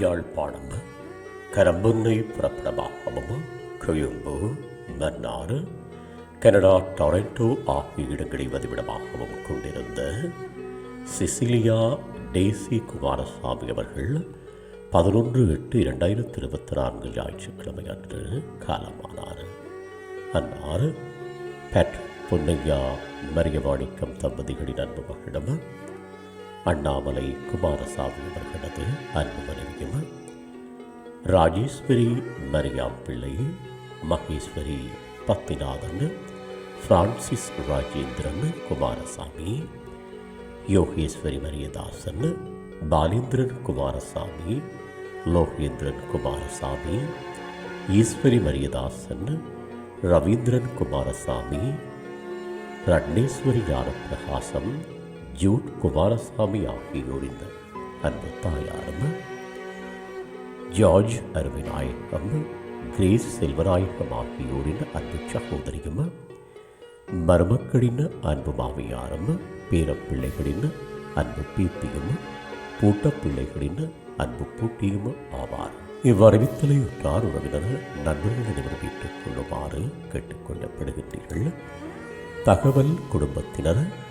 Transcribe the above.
யாழ்ப்பாணம் கரம்புன்னை புறப்படமாகவும் Colombo Mannar Canada Toronto ஆகிய இடங்களை வதிவிடமாகவும் கொண்டிருந்த சிசிலியா டேசி குமாரசாமி அவர்கள் பதினொன்று எட்டு இரண்டாயிரத்தி இருபத்தி நான்கு ஞாயிற்றுக்கிழமை அன்று காலமானார். அன்னார் பெட் பொன்னையா மரியவாணிக்கம் தம்பதிகளின் அன்பு மகளிடம் அண்ணாமலை குமாரசாமி அவர்களது அன்பு மனைவியும். Rajeswari Mariam Pillai Maheswari Pathinathan Francis Rajendran Kumarasamy Yogeswari Mariyadasan Balendran Kumarasamy Logendran Kumarasamy Eswari Mariyadasan Ravindran Kumarasamy Ratneswari Gnanapragasam Jude Kumarasamy ஆகியோரின் அன்பு தாயாரும்? ஜார்ஜ் அருவிநாயகம் கிரேஸ் செல்வநாயகம் ஆகியோரின் அன்பு சகோதரியும்? மருமக்களின் அன்பு மாமியாரும் பேரப்பிள்ளைகளின் அன்பு பீத்தியும் பூட்டப்பிள்ளைகளின் அன்பு பூட்டியும் ஆவார். இவ்வறிவித்தலை உற்றார் உறவினர் நண்பர்களிடம் வீட்டுக் கொள்ளுமாறு கேட்டுக்கொள்ளப்படுகின்றீர்கள். தகவல் குடும்பத்தினர்